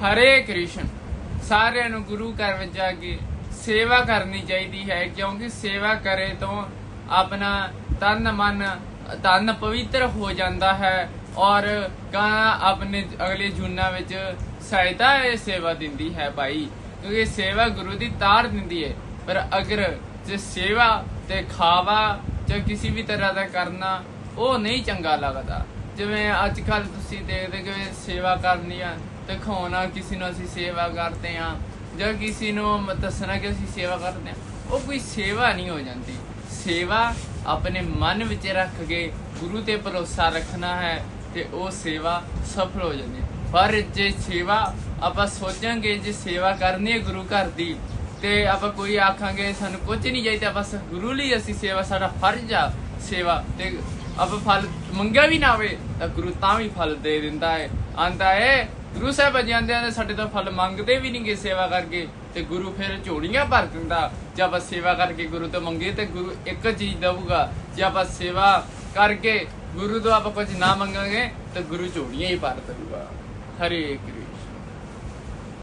ਹਰੇ ਕ੍ਰਿਸ਼ਨ, ਸਾਰਿਆਂ ਨੂੰ ਗੁਰੂ ਘਰ ਵਿੱਚ ਜਾ ਕੇ ਸੇਵਾ ਕਰਨੀ ਚਾਹੀਦੀ ਹੈ, ਕਿਉਂਕਿ ਸੇਵਾ ਕਰੇ ਤੋਂ ਆਪਣਾ ਤਨ ਮਨ, ਤਨ ਪਵਿੱਤਰ ਹੋ ਜਾਂਦਾ ਹੈ ਔਰ ਕਾਂ ਆਪਣੇ ਅਗਲੇ ਜੁਨਾ ਵਿੱਚ ਸਹਾਇਤਾ ਇਹ ਸੇਵਾ ਦਿੰਦੀ ਹੈ ਭਾਈ, ਕਿਉਂਕਿ ਸੇਵਾ ਗੁਰੂ ਦੀ ਤਾਰ ਦਿੰਦੀ ਹੈ। ਪਰ ਅਗਰ ਜੇ ਸੇਵਾ ਤੇ ਖਾਵਾ ਜਾਂ ਕਿਸੇ ਵੀ ਤਰ੍ਹਾਂ ਦਾ ਕਰਨਾ, ਉਹ ਨਹੀਂ ਚੰਗਾ ਲੱਗਦਾ। ਜਿਵੇਂ ਅੱਜ ਕੱਲ ਤੁਸੀਂ ਦੇਖਦੇ ਕਿ ਸੇਵਾ ਕਰਨੀ ਆ ਦਿਖਾਉਣਾ ਕਿਸੇ ਨੂੰ ਅਸੀਂ ਸੇਵਾ ਕਰਦੇ ਆ ਜਾਂ ਕਿਸੇ ਨੂੰ ਮ- ਦੱਸਣਾ ਕਿ ਅਸੀਂ ਸੇਵਾ ਕਰਦੇ ਆ ਉਹ ਕੋਈ ਸੇਵਾ ਨਹੀਂ ਹੋ ਜਾਂਦੀ ਸੇਵਾ ਆਪਣੇ ਮਨ ਵਿੱਚ ਰੱਖ ਕੇ ਗੁਰੂ ਤੇ ਭਰੋਸਾ ਰੱਖਣਾ ਹੈ ਤੇ ਉਹ ਸੇਵਾ ਸਫਲ ਹੋ ਜਾਂਦੀ ਹੈ। ਪਰ ਜੇ ਸੇਵਾ ਆਪਾਂ ਸੋਚਾਂਗੇ, ਜੇ ਸੇਵਾ ਕਰਨੀ ਹੈ ਗੁਰੂ ਘਰ ਦੀ, ਤੇ ਆਪਾਂ ਕੋਈ ਆਖਾਂਗੇ ਸਾਨੂੰ ਕੁਝ ਨਹੀਂ ਚਾਹੀਦਾ, ਬਸ ਗੁਰੂ ਲਈ ਅਸੀਂ ਸੇਵਾ, ਸਾਡਾ ਫਰਜ਼ ਆ ਸੇਵਾ ਤੇ ਆਪਾਂ ਫਲ ਮੰਗਿਆ ਵੀ ਨਾ ਹੋਵੇ ਤਾਂ ਗੁਰੂ ਤਾਂ ਵੀ ਫਲ ਦੇ ਦਿੰਦਾ ਹੈ। ਆਂਦਾ ਹੈ, ਗੁਰੂ ਸਾਹਿਬ ਜਾਂਦੇ ਨੇ ਸਾਡੇ ਤੋਂ ਫਲ ਮੰਗਦੇ ਵੀ ਨਹੀਂਗੇ ਸੇਵਾ ਕਰਕੇ ਤੇ ਗੁਰੂ ਫਿਰ ਝੋਲੀਆਂ ਭਰ ਦਿੰਦਾ। ਜੇ ਆਪਾਂ ਸੇਵਾ ਕਰਕੇ ਗੁਰੂ ਤੋਂ ਮੰਗੇ ਤੇ ਗੁਰੂ ਇੱਕ ਚੀਜ਼ ਦੇਊਗਾ। ਜੇ ਆਪਾਂ ਸੇਵਾ ਕਰਕੇ ਗੁਰੂ ਤੋਂ ਆਪਾਂ ਕੁਝ ਨਾ ਮੰਗਾਂਗੇ ਤਾਂ ਗੁਰੂ ਝੋਲੀਆਂ ਹੀ ਭਰ ਦੇਊਗਾ। ਹਰੇ ਕ੍ਰਿਸ਼ਨ।